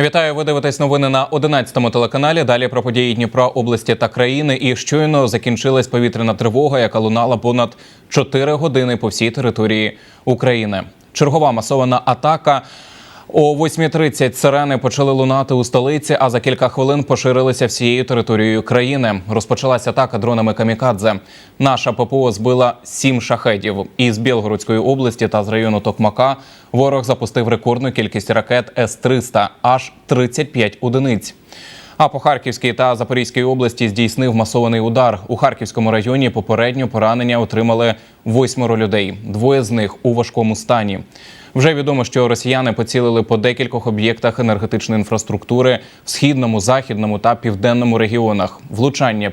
Вітаю, ви дивитесь новини на 11-му телеканалі. Далі про події Дніпра, області та країни. І щойно закінчилась повітряна тривога, яка лунала понад 4 години по всій території України. Чергова масована атака. О 8.30 сирени почали лунати у столиці, а за кілька хвилин поширилися всією територією країни. Розпочалася атака дронами камікадзе. Наша ППО збила сім шахедів. Із Білгородської області та з району Токмака ворог запустив рекордну кількість ракет С-300 – аж 35 одиниць. А по Харківській та Запорізькій області здійснив масований удар. У Харківському районі попередньо поранення отримали восьмеро людей. Двоє з них у важкому стані. Вже відомо, що росіяни поцілили по декількох об'єктах енергетичної інфраструктури в східному, західному та південному регіонах. Влучання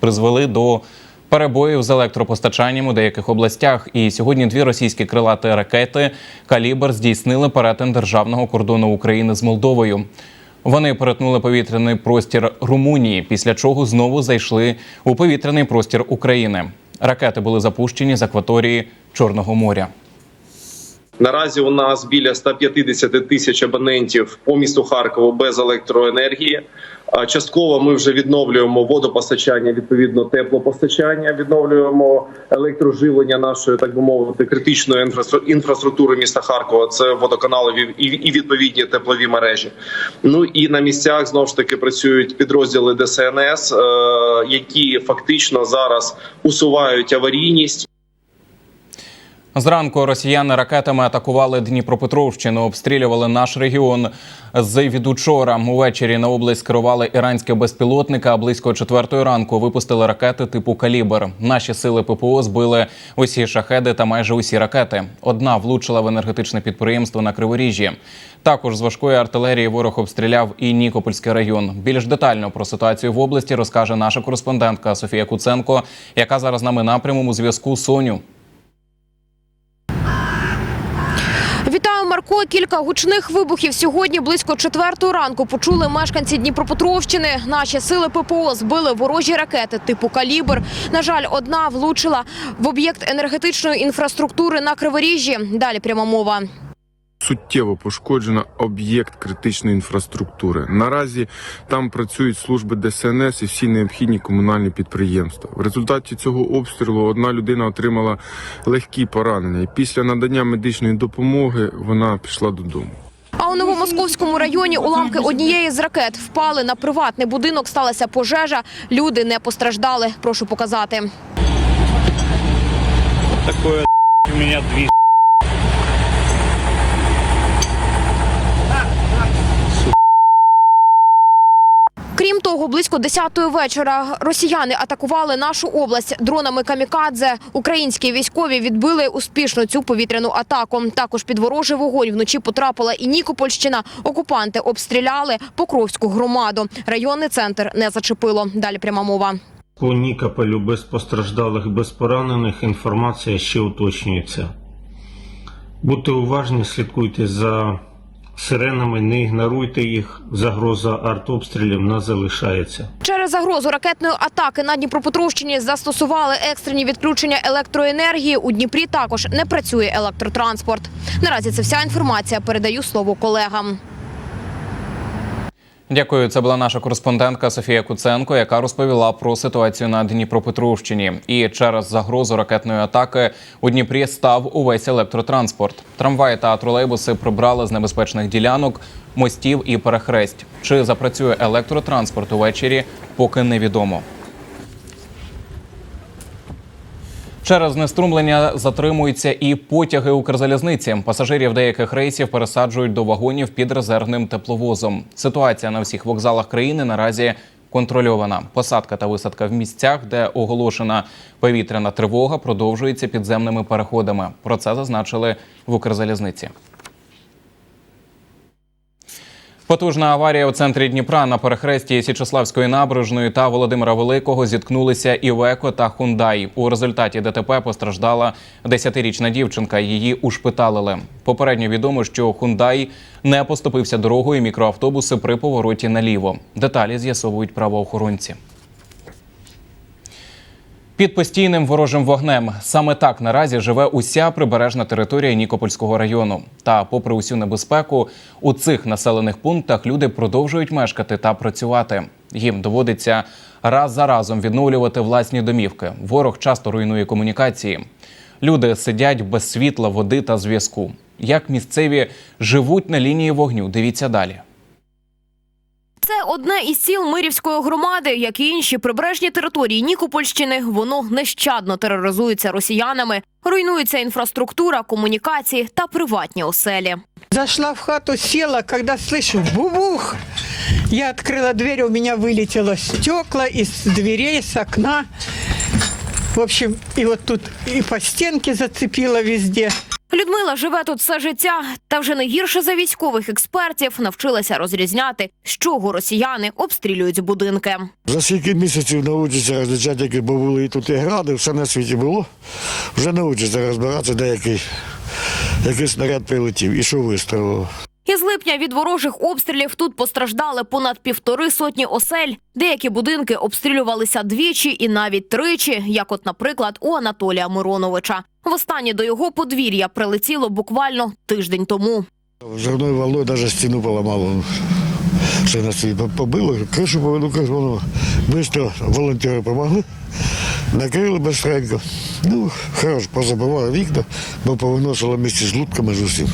призвели до перебоїв з електропостачанням у деяких областях. І сьогодні дві російські крилаті ракети калібр здійснили перетин державного кордону України з Молдовою. Вони перетнули повітряний простір Румунії, після чого знову зайшли у повітряний простір України. Ракети були запущені з акваторії Чорного моря. Наразі у нас біля 150 тисяч абонентів по місту Харкову без електроенергії. Частково ми вже відновлюємо водопостачання, відповідно теплопостачання, відновлюємо електроживлення нашої, так би мовити, критичної інфраструк- інфраструктури міста Харкова. Це водоканали і і відповідні теплові мережі. Ну і на місцях знову ж таки працюють підрозділи ДСНС, е, які фактично зараз усувають аварійність. Зранку росіяни ракетами атакували Дніпропетровщину, обстрілювали наш регіон з від учора. Увечері на область керували іранські безпілотники. А близько четвертої ранку випустили ракети типу калібр. Наші сили ППО збили усі шахеди та майже усі ракети. Одна влучила в енергетичне підприємство на Криворіжжі. Також з важкої артилерії ворог обстріляв і Нікопольський район. Більш детально про ситуацію в області розкаже наша кореспондентка Софія Куценко, яка зараз нами на прямому зв'язку. Соню. Вітаю, Марко. Кілька гучних вибухів сьогодні близько четвертої ранку почули мешканці Дніпропетровщини. Наші сили ППО збили ворожі ракети типу калібр. На жаль, одна влучила в об'єкт енергетичної інфраструктури на Криворіжжі. Далі пряма мова. Суттєво пошкоджено об'єкт критичної інфраструктури. Наразі там працюють служби ДСНС і всі необхідні комунальні підприємства. В результаті цього обстрілу одна людина отримала легкі поранення, і після надання медичної допомоги вона пішла додому. А у Новомосковському районі уламки однієї з ракет впали на приватний будинок. Сталася пожежа. Люди не постраждали. Прошу показати. такое у меня две Крім того, близько 10-ї вечора росіяни атакували нашу область дронами камікадзе. Українські військові відбили успішно цю повітряну атаку. Також під ворожий вогонь вночі потрапила і Нікопольщина. Окупанти обстріляли Покровську громаду. Районний центр не зачепило. Далі пряма мова. По Нікополю без постраждалих, без поранених інформація ще уточнюється. Будьте уважні, слідкуйте за сиренами, не ігноруйте їх. Загроза артобстрілів не залишається. Через загрозу ракетної атаки на Дніпропетровщині застосували екстрені відключення електроенергії. У Дніпрі також не працює електротранспорт. Наразі це вся інформація. Передаю слово колегам. Дякую. Це була наша кореспондентка Софія Куценко, яка розповіла про ситуацію на Дніпропетровщині. І через загрозу ракетної атаки у Дніпрі став увесь електротранспорт. Трамваї та тролейбуси прибрали з небезпечних ділянок, мостів і перехресть. Чи запрацює електротранспорт увечері, поки невідомо. Через неструмлення затримуються і потяги Укрзалізниці. Пасажирів деяких рейсів пересаджують до вагонів під резервним тепловозом. Ситуація на всіх вокзалах країни наразі контрольована. Посадка та висадка в місцях, де оголошена повітряна тривога, продовжується підземними переходами. Про це зазначили в Укрзалізниці. Потужна аварія у центрі Дніпра на перехресті Січеславської набережної та Володимира Великого зіткнулися Івеко та Хундай. У результаті ДТП постраждала 10-річна дівчинка. Її ушпиталили. Попередньо відомо, що Хундай не поступився дорогою мікроавтобуси при повороті наліво. Деталі з'ясовують правоохоронці. Під постійним ворожим вогнем саме так наразі живе уся прибережна територія Нікопольського району. Та, попри усю небезпеку, у цих населених пунктах люди продовжують мешкати та працювати. Їм доводиться раз за разом відновлювати власні домівки. Ворог часто руйнує комунікації. Люди сидять без світла, води та зв'язку. Як місцеві живуть на лінії вогню? Дивіться далі. Це одне із сіл Мирівської громади, як і інші прибережні території Нікопольщини. Воно нещадно тероризується росіянами, руйнується інфраструктура, комунікації та приватні оселі. Зашла в хату, села, когда слышу бубух. Я открыла дверь, у меня вылетело стекла из дверей, с окна. В общем, и вот тут и по стенке зацепило везде. Людмила живе тут все життя, та вже не гірше за військових експертів навчилася розрізняти, з чого росіяни обстрілюють будинки. За скільки місяців навчиться розлічати, які були і тут і гради, все на світі було. Вже навчиться розбиратися, де який, який снаряд прилетів і що вистрілило. Із липня від ворожих обстрілів тут постраждали понад півтори сотні осель. Деякі будинки обстрілювалися двічі і навіть тричі, як от, наприклад, у Анатолія Мироновича. Востаннє до його подвір'я прилетіло буквально тиждень тому. Жирною валою навіть стіну поламало. Все на свій побило, кришу поведу, кажу, воно. швидко волонтери допомогли, накрили безстренько. Ну, хорош, позабивали вікна, бо повиносило місці з лутками з усім.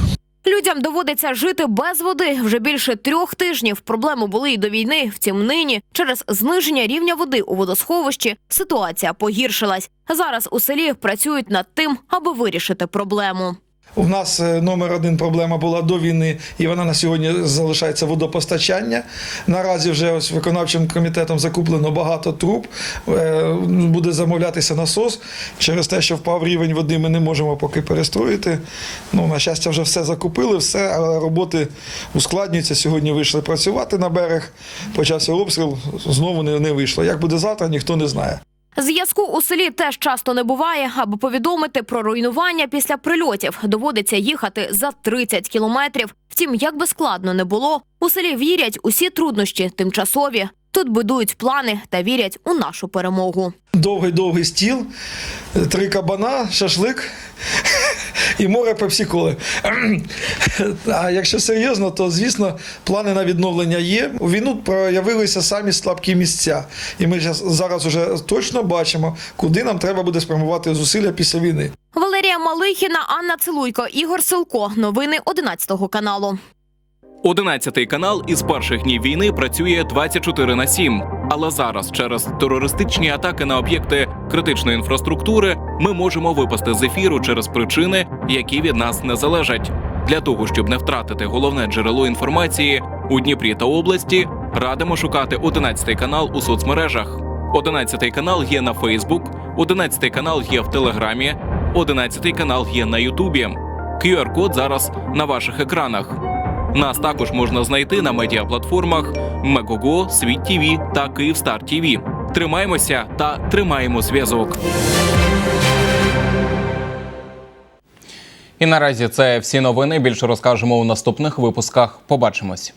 Людям доводиться жити без води вже більше трьох тижнів. Проблеми були і до війни. Втім, нині через зниження рівня води у водосховищі ситуація погіршилась. Зараз у селі працюють над тим, аби вирішити проблему. У нас е, номер один проблема була до війни, і вона на сьогодні залишається водопостачання. Наразі вже ось виконавчим комітетом закуплено багато труб. Е, Буде замовлятися насос. Через те, що впав рівень води, ми не можемо поки перестроїти. Ну, на щастя, вже все закупили, все, але роботи ускладнюються. Сьогодні вийшли працювати на берег. Почався обстріл, знову не, не вийшло. Як буде завтра, ніхто не знає. Зв'язку у селі теж часто не буває. Аби повідомити про руйнування після прильотів, доводиться їхати за 30 кілометрів. Втім, як би складно не було, у селі вірять усі труднощі тимчасові. Тут будують плани та вірять у нашу перемогу. довгий-довгий стіл, три кабана, шашлик і море пепсі-коли. А якщо серйозно, то звісно плани на відновлення є. У війну проявилися самі слабкі місця, і ми зараз вже точно бачимо, куди нам треба буде спрямувати зусилля після війни. Валерія Малихіна, Анна Целуйко, Ігор Силко. Новини 11 каналу. 11 канал із перших днів війни працює 24 на 7. Але зараз, через терористичні атаки на об'єкти критичної інфраструктури, ми можемо випасти з ефіру через причини, які від нас не залежать. Для того щоб не втратити головне джерело інформації у Дніпрі та області, радимо шукати 11 канал у соцмережах. 11 канал є на Фейсбук, 11 канал є в Телеграмі, 11 канал є на Ютубі. QR-код зараз на ваших екранах. Нас також можна знайти на медіаплатформах Мегого, Світ ТВ та Київстар ТВ. Тримаємося та тримаємо зв'язок. І наразі це всі новини. Більше розкажемо у наступних випусках. Побачимось.